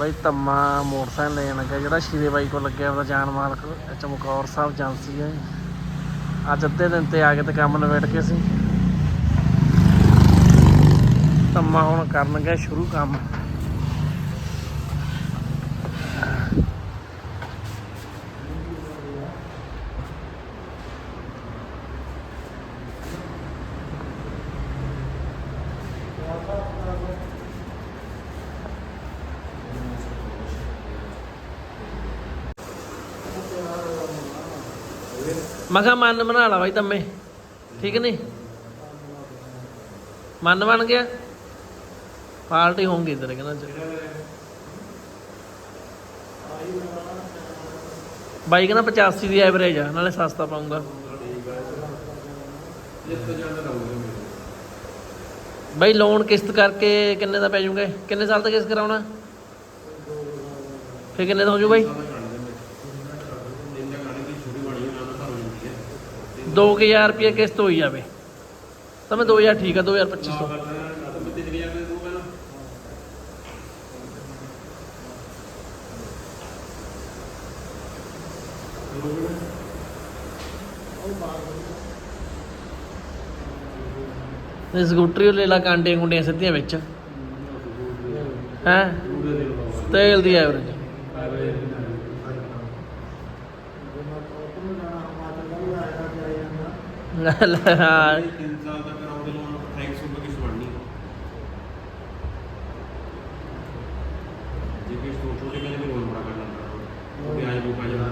ਬਾਈ ਤੰਮਾ motorcycle ਲੈਣ ਲੱਗਾ, ਜਿਹੜਾ ਸ਼ੀਰੇ ਬਾਈ ਕੋਲ ਲੱਗਿਆ ਉਹਦਾ ਜਾਨ ਮਾਲਕ ਚਮਕੌਰ ਸਾਹਿਬ ਏਜੰਸੀ ਹੈ। ਅੱਜ ਅੱਧੇ ਦਿਨ ਤੇ ਆ ਕੇ ਤੇ ਕੰਮ ਨਿਬੇੜ ਕੇ ਸੀ। ਤੰਮਾ ਹੁਣ ਕਰਨਗੇ ਸ਼ੁਰੂ ਕੰਮ। ਮੈਂ ਕਿਹਾ ਮਨ ਬਣਾ ਲਾ ਬਾਈ ਤੰਮੇ। ਠੀਕ ਨਹੀਂ? ਮਨ ਬਣ ਗਿਆ? ਪਾਰਟੀ ਹੋਊਗੀ ਤੇਰੇ ਕਹਿੰਦਾ ਬਾਈ ਕਹਿੰਦਾ 85 ਦੀ ਐਵਰੇਜ ਆ, ਨਾਲੇ ਸਸਤਾ ਪਾਉਂਗਾ ਬਾਈ ਲੋਨ ਕਿਸ਼ਤ ਕਰਕੇ ਕਿੰਨੇ ਦਾ ਪੈ ਜਾਊਗਾ? ਕਿੰਨੇ ਸਾਲ ਤੱਕ ਕਿਸ਼ਤ ਕਰਾਉਣਾ? ਫਿਰ ਕਿੰਨੇ ਦਾ ਹੋ ਜੂ ਬਾਈ? 2000 ਰੁਪਏ ਕਿਸ਼ਤ ਹੋਈ ਜਾਵੇ। ਤਾਂ ਮੈਂ 2000 ਠੀਕ ਆ 2250 ਇਹ ਸਕੂਟਰੀ ਉਹ ਲੈ ਲਾ ਕਾਂਡੀਆਂ ਕੁੰਡੀਆਂ ਸਿੱਧੀਆਂ ਵਿੱਚ। ਹੈ? ਤੇਲ ਦੀ ਐਵਰੇਜ। ਹਾਂ ਤਿੰਨ ਸਾਲ ਤੱਕ ਕਰਾਉਂਦੇ ਲੋਨ 250 ਰੁਪਏ ਕਿਸ਼ਤ ਬਣਨੀ ਜੇ ਕਿਸ਼ਤ ਤੋਂ ਛੋਟੇ ਕਹਿੰਦੇ ਵੀ ਲੋਨ ਬੜਾ ਕਰਨਾ ਉਹ ਵਿਆਜ ਬੁਕਾ ਜਾਣਾ।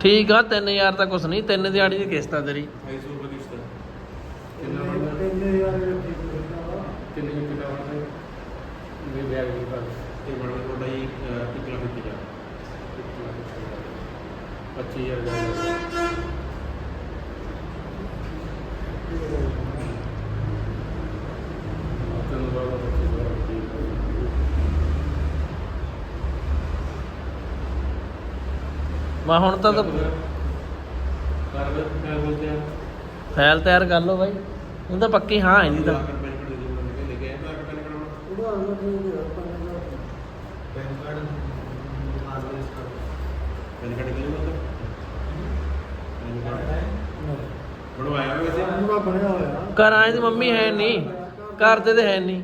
ਠੀਕ ਆ 3000 ਤਾਂ ਕੁਛ ਨਹੀਂ ਤਿੰਨ ਦਿਹਾੜੀ ਦੀ ਕਿਸ਼ਤ ਆ ਤੇਰੀ। 250 ਰੁਪਏ ਕਿਸ਼ਤ ਕਿੰਨਾ ਬਣਦਾ ਤਿੰਨ ਕਿੰਨਾ ਬਣਦਾ ਇਹ ਬਣਦਾ ਤੁਹਾਡਾ ਜੀ 1 ਲੱਖ 20000 25000 ਮੈਂ ਹੁਣ ਤਾਂ ਫਾਈਲ ਤਿਆਰ ਕਰ ਲਓ ਬਾਈ। ਹੁਣ ਤਾਂ ਪੱਕੀ, ਹਾਂ ਹੈ ਨਹੀਂ ਤਾਂ। ਪੈਨ ਕਾਰਡ ਦੇ ਦਿਓ ਹੋਇਆ ਘਰਾਂ ਦੀ ਮੰਮੀ ਹੈ ਨਹੀਂ ਘਰ ਦੇ ਤੇ ਹੈ ਨਹੀਂ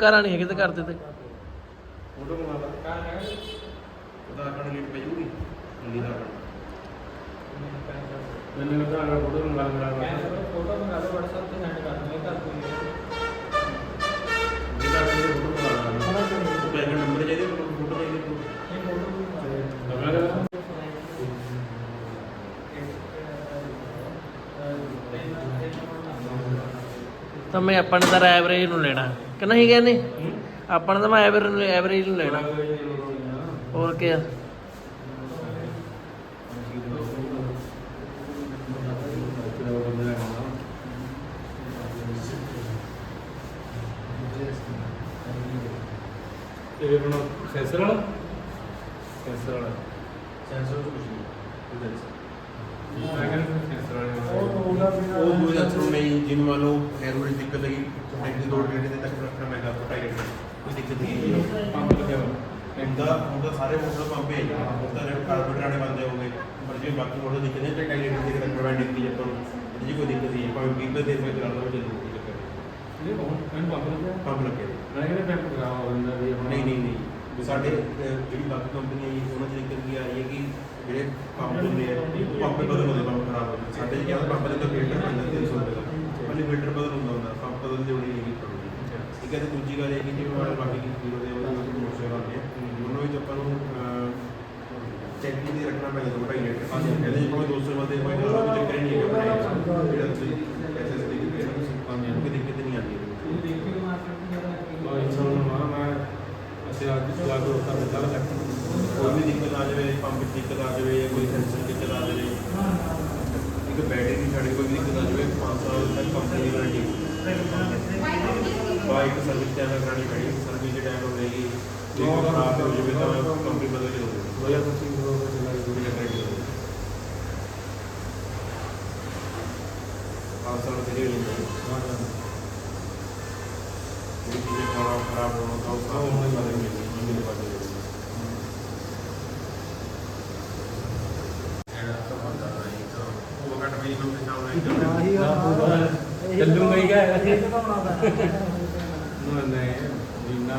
ਘਰਾਂ ਨਹੀਂ ਹੈਗੇ ਤੇ ਘਰ ਦੇ ਤੇ। ਫੋਟੋ ਬਣਾ ਲਾ ਉਹਦਾ ਆਧਾਰ ਲਿੰਕ ਪੈ ਮੈਨੂੰ ਉਹਦਾ ਆਧਾਰ ਫੋਟੋ ਮੰਗਾ ਲੈਣਾ ਫੋਟੋ ਮੰਗਾ ਲਓ WhatsApp ਤੇ ਸੈਂਡ ਕਰ ਦੂੰਗਾ ਘਰ ਤੋਂ ਜਿਹਦਾ ਕੋਈ ਫੋਟੋ ਬਣਾ ਲੈਣਾ ਪੈਨ ਕਾਰਡ ਨੰਬਰ ਚਾਹੀਦਾ ਫੋਟੋ ਚਾਹੀਦੀ। ਇਹ ਫੋਟੋ ਲਗਾ ਤਾਂ ਮੈਂ ਆਪਣੇ ਤਾਂ ਐਵਰੇਜ ਨੂੰ ਲੈਣਾ। ਕਿ ਨਹੀਂ ਕਹਿੰਦੇ? ਆਪਾਂ ਨੇ ਤਾਂ ਮੈਂ ਐਵਰੇਜ ਐਵਰੇਜ ਨੂੰ ਲੈਣਾ। ਹੋਰ ਕੀ ਆ ਇਹ ਬਣਾ ਸੈਂਸਰ ਵਾਲਾ ਸੈਂਸਰ ਵਾਲਾ ਸੈਂਸਰ ਤੋਂ ਕੁਝ ਨਹੀਂ ਮੈਂ ਕਹਿੰਦਾ ਸੈਂਸਰ ਵਾਲਾ ਉਹ ਕੋਈ ਅਸਰ ਨਹੀਂ ਜਿਨ ਵਾਲੋ ਐਰੋ ਦੀ ਦਿੱਕਤ ਹੈਗੀ ਟੈਂਕੀ ਦੋ ਡੇਢ ਦੇ ਤੱਕ ਰੱਖਣਾ ਮੈਂ ਕਰ ਪਟਾਈ ਕੋਈ ਦਿੱਕਤ ਨਹੀਂ ਹੈ ਪੰਪ ਲੱਗਿਆ ਹੋਇਆ ਇਹਦਾ ਉਹਦਾ ਸਾਰੇ ਮੋਟਰ ਪੰਪ ਹੈ ਉਹਦਾ ਜਿਹੜੇ ਕਾਰਬੋਰੇਟਰ ਵਾਲੇ ਬੰਦੇ ਹੋਗੇ ਪਰ ਜੇ ਬਾਕੀ ਮੋਟਰ ਦਿੱਕਤ ਹੈ ਤੇ ਟੈਂਕੀ ਦੀ ਰੱਖਣਾ ਮੈਂ ਦਿੱਕਤ ਹੈ ਤੁਹਾਨੂੰ ਜੀ ਕੋਈ ਦਿੱਕਤ ਨਹੀਂ ਹੈ ਭਾਵੇਂ ਵੀਹ ਦੇ ਦੇ ਕਰਾ ਲਓ ਜੇ ਕੋਈ ਚੱਕਰ ਇਹ ਬਹੁਤ ਪੰਪ ਲੱਗਿਆ? ਪੰਪ ਲੱਗੇ ਮੈਂ ਕਹਿੰਦਾ ਪੈਨ ਲਗਾਵਾ ਹੁੰਦਾ ਵੀ ਨਹੀਂ ਨਹੀਂ ਨਹੀਂ। ਵੀ ਸਾਡੇ ਜਿਹੜੀ ਬਾਕੀ ਕੰਪਨੀਆਂ ਜੀ ਉਹਨਾਂ ਚ ਦਿੱਕਤ ਕੀ ਆ ਰਹੀ ਹੈ ਕਿ ਜਿਹੜੇ ਪੰਪ ਹੁੰਦੇ ਆ ਉਹ ਪੰਪ ਬਦਲ ਹੁੰਦੇ ਪੰਪ ਖਰਾਬ ਹੋ ਜਾਂਦੇ ਸਾਡੇ ਜਿਹੜਾ ਪੰਪ ਦੇ ਤਾਂ ਫਿਲਟਰ ਪੈਂਦਾ 300 ਰੁਪਏ ਦਾ। ਪਹਿਲੇ ਫਿਲਟਰ ਬਦਲ ਹੁੰਦਾ ਹੁੰਦਾ? ਪੰਪ ਬਦਲ ਦੀ ਹੋਣੀ ਨਹੀਂ ਠੀਕ ਹੈ ਤੇ ਦੂਜੀ ਗੱਲ ਇਹ ਕਿ ਸਾਡੇ ਬਾਕੀ ਦੀ ਜ਼ੀਰੋ ਦੇ ਉਹਨਾਂ ਨੂੰ ਮੋਟਰ ਆਉਂਦੇ ਆ ਉਹਨਾਂ ਵਿੱਚ ਆਪਾਂ ਨੂੰ ਚੈਕਿੰਗ ਦੀ ਰੱਖਣਾ ਪੈਂਦਾ ਥੋੜਾ ਹੀ ਰੇਟ ਪਾਸ ਕਹਿੰਦੇ ਜੇ ਕੋਈ 200 ਵਾਦੇ ਕੋਈ ਚੱਕਰ ਨਹੀਂ ਹੈਗਾ ਬਣਾਇਆ ਜਿਹੜਾ ਤੁਸੀਂ ਐਸਐਸ ਦੀ ਕਿਤੇ ਨਾ ਸੁਪਾਂ ਨਹੀਂ ਕੋਈ ਦਿੱਕਤ ਨਹੀਂ ਆਉਂਦੀ। ਅਸੀਂ ਅੱਜ ਚਲਾ ਕੇ ਰੋਕਾ ਮਿਲਦਾ ਲੱਗ ਕੋਈ ਵੀ ਦਿੱਕਤ ਆ ਜਾਵੇ ਪੰਪ ਦਿੱਕਤ ਆ ਜਾਵੇ ਕੋਈ ਸੈਂਸਰ ਦਿੱਕਤ ਆ ਜਾਵੇ ਇੱਕ ਬੈਟਰੀ ਦੀ ਸਾਡੇ ਕੋਈ ਵੀ ਦਿੱਕਤ ਆ ਜਾਵੇ 5 ਸਾਲ ਤੱਕ ਕੰਪਨੀ ਦੀ ਵਾਰੰਟੀ ਬਾਈਕ ਸਰਵਿਸ ਟਾਈਮ ਕਰਾਣੀ ਪੈਣੀ ਸਰਵਿਸ ਟਾਈਮ ਹੋਵੇਗੀ ਠੀਕ ਹੈ ਖਰਾਬ ਹੋ ਜਾਵੇ ਤਾਂ ਕੰਪਨੀ ਬਦਲ ਕੇ ਦੋ ਜਾਂ ਤੁਸੀਂ ਦੋ ਚਲਾ ਜੁੜੀ ਕਰ ਕੇ ਦੋ ਆਹ ਸਾਲ ਦੇ ਲਈ ਹਾਂ ਹਾਂ। ਇਹ ਜੇ ਖਾਣਾ ਖਰਾਬ ਹੋਣਾ ਤਾਂ ਉਸ ਨੂੰ ਨਹੀਂ ਬਦਲ ਕੇ ਨਹੀਂ ਬਦਲ ਕੇ ਚੱਲੂਗਾ ਹੀ ਕਹੇ ਨਾ ਨਹੀਂ ਜਿੰਨਾ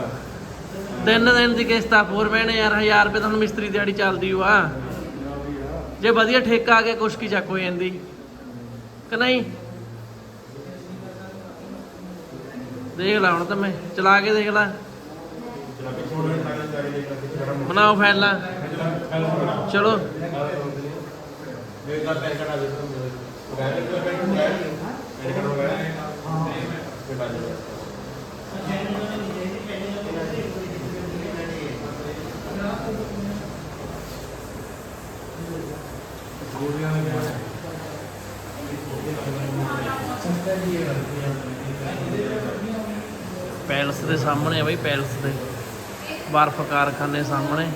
ਤਿੰਨ ਦਿਨ ਦੀ ਕਿਸ਼ਤ ਆ ਫੋਰਮੈਨ ਯਾਰ 1000 ਰੁਪਏ ਤੁਹਾਨੂੰ ਮਿਸਤਰੀ ਦਿਹਾੜੀ ਚੱਲਦੀ ਓ ਆ। ਜੇ ਵਧੀਆ ਠੇਕਾ ਆ ਗਿਆ, ਕੁਛ ਕੀ ਚੱਕ ਹੋ ਜਾਂਦੀ। ਕਿ ਨਹੀਂ? ਦੇਖ ਲਾ ਹੁਣ ਤਾਂ ਮੈਂ, ਚਲਾ ਕੇ ਦੇਖ ਲਾ। ਚਲਾ ਕੇ ਛੋੜਨੇ ਬਣਾਓ ਫਾਈਲਾਂ। ਚਲੋ। ਮੇਰੇ ਨਾਲ ਪੈਨ ਆ ਗਿਆ ਉਹ ਕਹਿੰਦੇ ਕਿ ਪੈਨ ਕਾਰਡ ਹੈ ਪੈਨ ਕਾਰਡ ਵਗੈਰਾ ਹਾਂ ਤੇ ਬਾਅਦ ਗੋਲੀਆਂ ਨੇ ਗਿਆ ਪੈਲਸ ਦੇ ਸਾਹਮਣੇ ਆ ਬਈ ਪੈਲਸ ਦੇ। ਬਰਫ ਕਾਰਖਾਨੇ ਸਾਹਮਣੇ।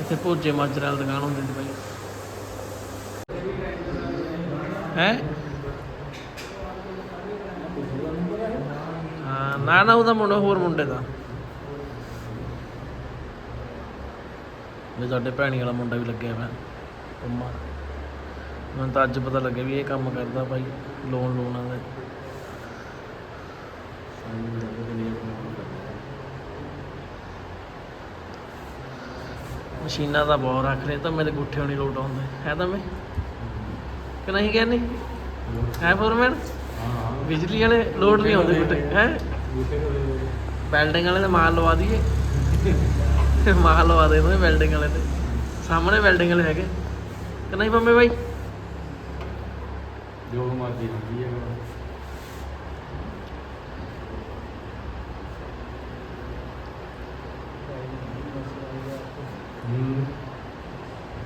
ਇੱਥੇ ਭੋਜੇ ਮਾਜਰੇ ਵਾਲੀ ਦੁਕਾਨ ਹੁੰਦੀ ਸੀ ਬਾਈ। ਹੈ? ਨਾ ਨਾ, ਉਹਦਾ ਮੁੰਡਾ, ਹੋਰ ਮੁੰਡੇ ਦਾ। ਵੀ ਸਾਡੇ ਭੈਣੀ ਵਾਲਾ ਮੁੰਡਾ ਵੀ ਲੱਗਿਆ ਹੋਇਆ। ਪੰਮਾ। ਮੈਨੂੰ ਤਾਂ ਅੱਜ ਪਤਾ ਲੱਗਿਆ ਵੀ ਇਹ ਕੰਮ ਕਰਦਾ ਭਾਈ ਲੋਨ ਲੋਨਾਂ ਦਾ ਮਸ਼ੀਨਾਂ ਦਾ ਬਹੁਤ ਰੱਖ ਰਹੇ, ਤਾਂ ਮੇਰੇ ਗੁੱਠੇ ਹੋਣੀ ਲੋਟ ਆਉਂਦੇ। ਹੈ ਤਾਂ ਮੈਂ? ਕਿ ਨਹੀਂ ਕਹਿੰਦੀ? ਹੈ ਫੋਰਮੈਨ? ਬਿਜਲੀ ਵਾਲੇ ਲੋਡ ਨਹੀਂ ਆਉਂਦੇ ਗੁੱਠੇ, ਹੈ? ਬੂਟੇ ਵਾਲੇ ਤੇ ਮਾਲ ਲਵਾ ਦਈਏ। ਮਾਲ ਲਵਾ ਦੇ ਦੋ ਵੈਲਡਿੰਗ ਵਾਲੇ ਤੇ। ਸਾਹਮਣੇ ਵੈਲਡਿੰਗ ਵਾਲੇ ਹੈਗੇ। ਕਿ ਨਹੀਂ ਪੰਮੇ ਬਾਈ? ਜੋ ਮਰਜ਼ੀ ਹੁੰਦੀ ਹੈ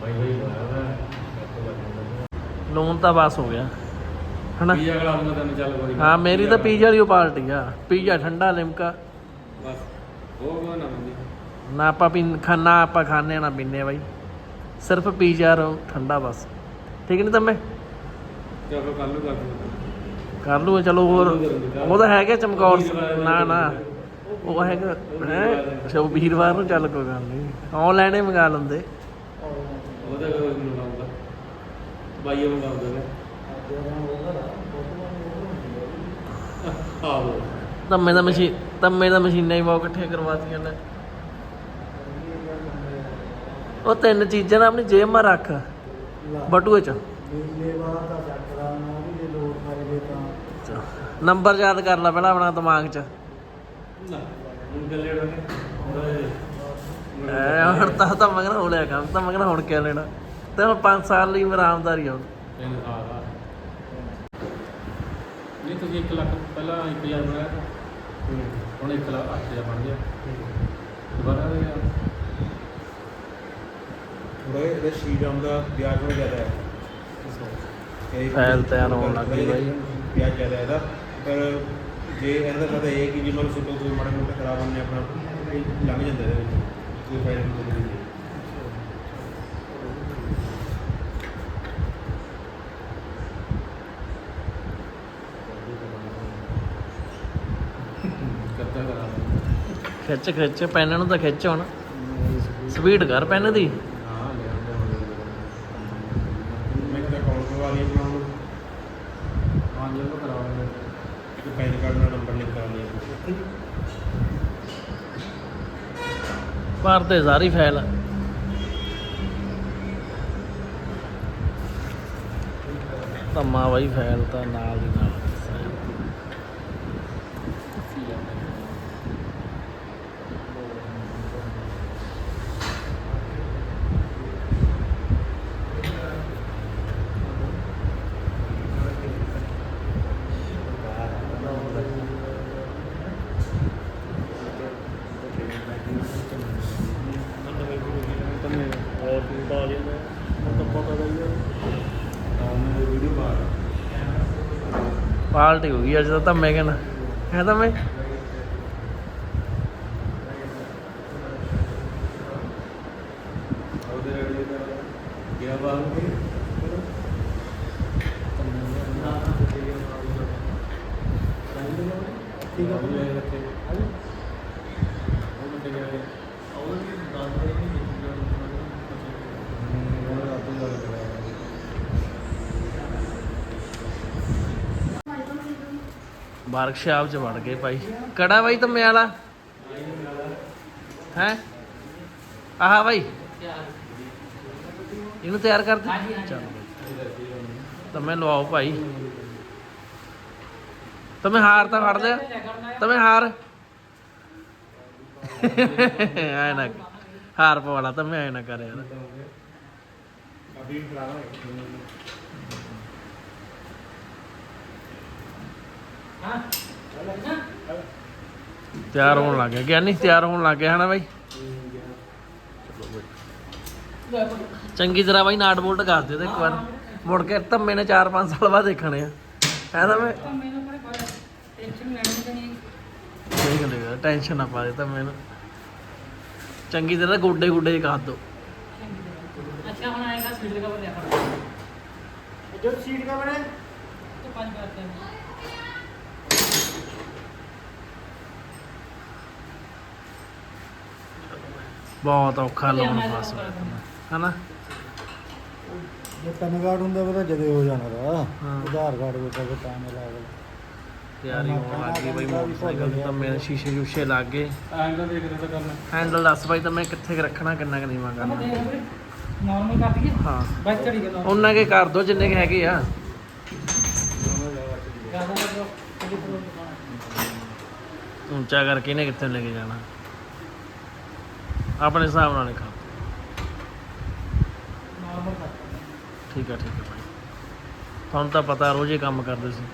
ਬਾਈ ਬਾਈ ਲਾਇਆ ਲੋਨ ਤਾਂ ਪਾਸ ਹੋ ਗਿਆ। ਹਨਾ? ਪੀਆ ਅਗਲਾ ਉਹਨਾਂ ਤੈਨੂੰ ਚੱਲ ਕੋਈ ਹਾਂ ਮੇਰੀ ਤਾਂ ਪੀਜ਼ਾ ਵਾਲੀ ਓ ਪਾਰਟੀ ਆ। ਪੀਜ਼ਾ ਠੰਡਾ ਲਿਮਕਾ। ਬਸ ਉਹ ਕੋ ਨਾ ਹੁੰਦੀ ਨਾ ਆਪਾਂ ਪੀਂ ਖਾਣਾ ਆਪਾਂ ਖਾਣੇ ਨਾ ਆ ਬਾਈ। ਸਿਰਫ ਪੀਜ਼ਾ ਰੋ ਠੰਡਾ ਬਸ। ਠੀਕ ਨਹੀਂ ਤਾਂ ਮੈਂ ਚਲੋ ਕੱਲ ਨੂੰ ਕਰ ਦੂੰਗਾ ਕਰ ਲੂ ਚਲੋ ਹੋਰ। ਉਹ ਤਾਂ ਹੈਗਾ ਚਮਕੌਰ ਨਾ ਨਾ ਉਹ ਹੈਗਾ ਹੈ? ਉਹ ਵੀਰਵਾਰ ਨੂੰ ਚੱਲ ਕੋਈ ਗੱਲ ਨਹੀਂ ਆਨਲਾਈਨ ਹੀ ਮੰਗਾ ਲੈਂਦੇ। ਉਹਦਾ ਕੋਈ ਨੂੰ ਲਾਉਂਦਾ ਬਾਈ ਉਹ ਨੇ। ਆਹੋ। ਤੰਮੇ ਦਾ ਮਸ਼ੀਨ ਤੰਮੇ ਦਾ ਮਸ਼ੀਨਾਂ ਹੀ ਬਹੁਤ ਇਕੱਠੀਆਂ ਕਰਵਾਤੀਆਂ ਨੇ। ਉਹ ਤਿੰਨ ਚੀਜ਼ਾਂ ਨਾ ਆਪਣੀ ਜੇਬ 'ਮਾ ਰੱਖ ਬਟੂਏ 'ਚ। ਨੰਬਰ ਯਾਦ ਕਰ ਲੈ ਪਹਿਲਾਂ ਆਪਣਾ ਦਿਮਾਗ 'ਚ। ਨਾ ਹੁਣ ਗੱਲੇ ਉਡਾਂਗੇ ਐ ਹੁਣ ਤਾਂ ਤਾਂ ਮਗਰ ਹੋ ਲਿਆ ਕੰਮ ਤਾਂ ਮਗਰ ਹੁਣ ਕਿਆ ਲੈਣਾ। ਤੇ ਹੁਣ 5 ਸਾਲ ਲਈ ਮੇਰਾ ਆਮਦਾਰੀ ਆ। ਹੁਣ ਤਿੰਨ ਸਾਲ ਆ ਨਹੀਂ ਤੁਸੀਂ 1 ਲੱਖ ਪਹਿਲਾਂ 1000 ਬਣਾਇਆ ਤਾਂ। ਹੁਣ 1 ਲੱਖ 8000 ਬਣ ਗਿਆ। ਦੁਬਾਰਾ ਦੇ ਗਿਆ ਥੋੜਾ ਇਹਦਾ ਸ਼ੀਟ ਆਉਂਦਾ ਵਿਆਜ ਹੋ ਜ਼ਿਆਦਾ ਹੈ। ਇਹ ਫਾਈਲ ਤਿਆਰ ਹੋਣ ਲੱਗ ਗਈ ਬਾਈ। ਵਿਆਜ ਜ਼ਿਆਦਾ ਹੈ ਇਹਦਾ। ਪਰ ਜੇ ਇਹਦਾ ਪਤਾ ਇਹ ਕਿ ਜੇ ਮਨ ਸੁੱਟੋ ਕੋਈ ਮਾੜਾ ਮੋਟਾ ਖਰਾਬ ਹੋਣੇ ਆਪਣਾ ਲੰਘ ਜਾਂਦਾ ਇਹਦੇ ਵਿੱਚ। ਕੋਈ ਫਾਇਦਾ ਨਹੀਂ ਕੋਈ ਨਹੀਂ ਕਰਤਾ ਕਰਾ ਖਿੱਚ ਖਿੱਚ ਪੈਨ ਨੂੰ ਤਾਂ ਖਿੱਚ ਹੁਣ। ਸਪੀਡ ਕਰ ਪੈਨ ਦੀ। ਭਰ ਤੇ ਸਾਰੀ ਫਾਈਲ। ਤੰਮਾ ਬਾਈ ਫਾਈਲ ਤਾਂ ਨਾਲ ਦੀ ਨਾਲ। ਪਾਲਟੀ ਹੋ ਗਈ ਅੱਜ ਤਾਂ ਧੰਮੇ ਕਹਿਣਾ ਹੈ ਤਾਂ ਮੈਂ ਠੀਕ ਆ ਲੈ ਰੱਖੇ ਉਹ ਬੰਦੇ ਗਏ ਉਹ ਵੀ ਦੱਸ ਰਹੇ ਨਹੀਂ ਉਹ ਰਾਤੋਂ ਗੱਲ ਕਰਾਇਆ ਵਰਕਸ਼ਾਪ 'ਚ ਵੜ ਗਏ ਭਾਈ। ਕੜਾ ਬਾਈ ਤੰਮੇ ਵਾਲਾ? ਹੈ? ਆਹ ਬਾਈ। ਇਹਨੂੰ ਤਿਆਰ ਕਰ ਦੇ। ਚਲੋ ਤੰਮੇ ਲਵਾਓ ਭਾਈ। ਤੰਮੇ ਹਾਰ ਤਾਂ ਫੜ ਲਿਆ। ਤੰਮੇ ਹਾਰ। ਐ ਨਾ ਹਾਰ ਪਵਾਲਾ ਤੰਮੇ ਐ ਨਾ ਕਰ ਯਾਰ ਅਭੀ ਖਰਾਬ ਹਾਂ ਚੰਗੀ ਤਰ੍ਹਾਂ ਬਾਈ ਨਾਟ ਬੋਲਟ ਕਰ ਦਿਓ ਇੱਕ ਵਾਰ। ਮੁੜ ਕੇ ਧੰਮੇ ਨੇ 4-5 ਸਾਲ ਬਾਅਦ ਦੇਖਣੇ ਆ। ਹੈ ਨਾ ਮੈਂ ਸਹੀ ਗੱਲ ਹੈ ਟੈਨਸ਼ਨ ਨਾ ਪਾ ਦੇ ਧੰਮੇ ਨੂੰ। ਚੰਗੀ ਤਰ੍ਹਾਂ ਗੋਡੇ ਗੋਡੇ ਕਰ ਦਿਓ। ਅੱਛਾ ਹੁਣ ਆਏਗਾ ਸੀਟ ਕਵਰ ਲਿਆ ਜੋ ਸੀਟ ਕਵਰ ਹੈ? ਤੇ ਪੰਜ ਕਰਦੇ ਬਹੁਤ ਔਖਾ ਲਾਉਣ ਫਸ ਹਨਾ? ਜੇ ਪੈਨ ਕਾਰਡ ਹੁੰਦਾ ਪਤਾ ਜਦੇ ਹੋ ਜਾਣਾ ਦਾ ਆਧਾਰ ਕਾਰਡ ਵੀ ਤਾਂ ਟਾਈਮ ਲੱਗਦਾ ਤਿਆਰੀ ਹੋਣ ਲੱਗ ਬਈ ਮੋਟਰਸਾਈਕਲ ਤਾਂ ਮੇਰੇ ਸ਼ੀਸ਼ੇ ਸ਼ੂਸ਼ੇ ਲੱਗ ਗਏ। ਹੈਂਡਲ ਦੇਖਦੇ ਤਾਂ ਕਰਨਾ ਹੈਂਡਲ ਦੱਸ ਬਾਈ ਤਾਂ ਮੈਂ ਕਿੱਥੇ ਰੱਖਣਾ ਕਿੰਨਾ ਕਰੀਵਾਂ ਕਰਨਾ ਨਾਰਮਲ ਕਰ ਦਈਏ। ਹਾਂ। ਬਸ ਚੜੀ ਗਿਆ ਉਹਨਾਂ ਕੇ ਕਰ ਦੋ ਜਿੰਨੇ ਕੇ ਹੈਗੇ ਆ। ਉੱਚਾ ਕਰਕੇ ਇਹਨੇ ਕਿੱਥੇ ਲੈ ਕੇ ਜਾਣਾ? ਆਪਣੇ ਹਿਸਾਬ ਨਾਲ ਲਿਖਾ। ਠੀਕ ਹੈ ਠੀਕ ਹੈ ਭਾਈ। ਤੁਹਾਨੂੰ ਤਾਂ ਪਤਾ ਰੋਜ਼ ਹੀ ਕੰਮ ਕਰਦੇ ਸੀ।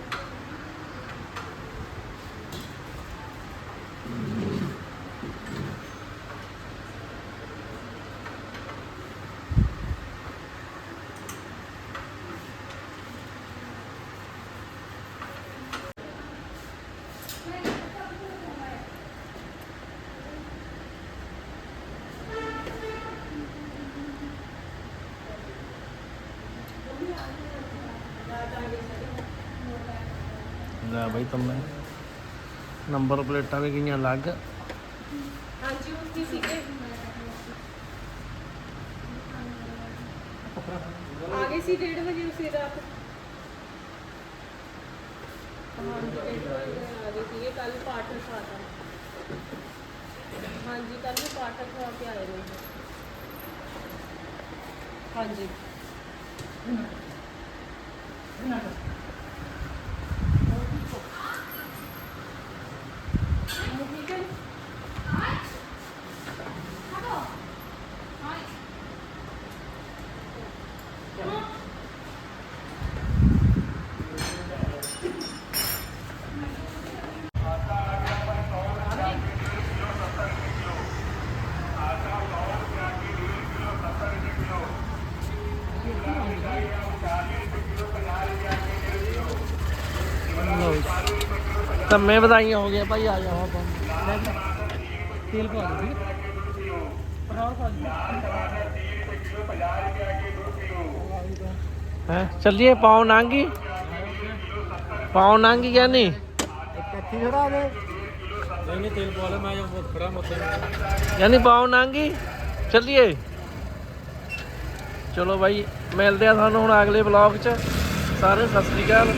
ਲੈ ਬਾਈ ਤੁਮਨੇ ਨੰਬਰ ਪਲੇਟਾਂ ਵੀ ਗਈਆਂ ਅਲੱਗ। ਹਾਂਜੀ ਉਸਦੀ ਸੀਗੇ? ਆ ਗਏ ਸੀ 1:30 ਵਜੇ ਉਸੇ ਰਾਤ। ਹਾਂਜੀ, ਡੇਢ ਵਜੇ ਆ ਗਏ ਸੀਗੇ ਕੱਲ ਪਾਠ ਰਖਵਾਤਾ ਹਾਂਜੀ ਕੱਲ ਵੀ ਪਾਠ ਰਖਵਾ ਕੇ ਆਏ ਨੇ। ਹਾਂਜੀ। ਠੀਕ ਤੰਮੇ ਵਧਾਈਆਂ ਹੋ ਗਿਆ ਭਾਈ ਆ ਜਾਓ ਆਪਾਂ। ਤੇਲ ਪਾ ਦੇ ਪਰੌਰ ਪਾ ਹੈ ਚੱਲੀਏ ਪਾਉ ਨਾਂਗੀ। ਪਾਉ ਨਾਂਗੀ ਜਾਂ ਨਹੀਂ? ਕੱਠੀ ਛੜਾ ਦੇ। ਨਹੀਂ ਨਹੀਂ ਤੇਲ ਪਾ ਲੈ ਮੈਂ ਜਾਂ ਖੜਾ ਮੱਥੇ ਯਾਨੀ ਪਾਉ ਨਾਂਗੀ। ਚੱਲੀਏ। ਚਲੋ ਬਾਈ ਮਿਲਦੇ ਆ ਤੁਹਾਨੂੰ ਹੁਣ ਅਗਲੇ ਬਲੌਗ 'ਚ। ਸਾਰੇ ਸਤਿ ਸ੍ਰੀ ਅਕਾਲ।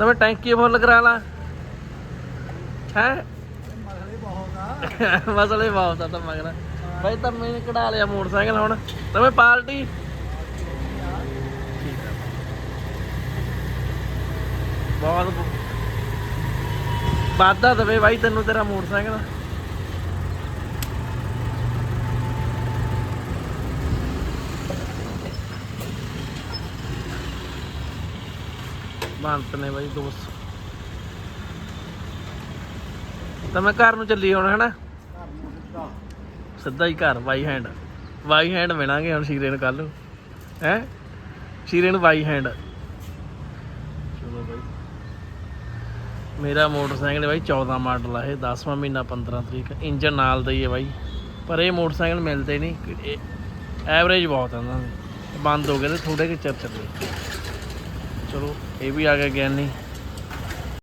ਤਵੇਂ ਟੈਂਕੀ ਫੁੱਲ ਕਰਾ ਲਾ। ਹੈ? ਮਸਲੇ ਬਹੁਤ ਆ ਤਾਂ ਮਗਰ। ਬਾਈ ਤਾਂ ਮੈਨੇ ਕਢਾ ਲਿਆ ਮੋਟਰਸਾਈਕਲ ਹੁਣ। ਤਵੇਂ ਪਾਰਟੀ ਬਹੁਤ ਵਾਦਾ ਦਵੇ ਬਾਈ, ਤੈਨੂੰ ਤੇਰਾ ਮੋਟਰਸਾਈਕਲ। ਬੰਤ ਨੇ ਬਾਈ ਦੋਸਤ ਤਾਂ ਮੈਂ ਘਰ ਨੂੰ ਚੱਲੀ ਹੁਣ, ਹੈਨਾ? ਸਿੱਧਾ ਹੀ ਘਰ ਬਾਈ ਹੈਂਡ ਬਾਈ ਹੈਂਡ ਮਿਲਾਂਗੇ ਹੁਣ ਸ਼ੀਰੇ ਨੂੰ ਕੱਲ ਨੂੰ। ਹੈ? ਸ਼ੀਰੇ ਨੂੰ ਬਾਈ ਹੈਂਡ ਚਲੋ ਬਾਈ। ਮੇਰਾ ਮੋਟਰਸਾਈਕਲ ਬਾਈ 14 ਮਾਡਲ ਆ ਇਹ 10ਵਾਂ ਮਹੀਨਾ 15 ਤਰੀਕ। ਇੰਜਨ ਨਾਲ ਦਾ ਹੀ ਹੈ ਬਾਈ। ਪਰ ਇਹ ਮੋਟਰਸਾਈਕਲ ਮਿਲਦੇ ਨਹੀਂ ਐਵਰੇਜ ਬਹੁਤ ਆ ਬੰਦ ਹੋ ਗਏ ਤੇ ਥੋੜੇ ਕਿ ਚਿਰ ਚੱਲੇ। ਚਲੋ ਇਹ ਵੀ ਆ ਗਿਆ ਗਿਆਨੀ।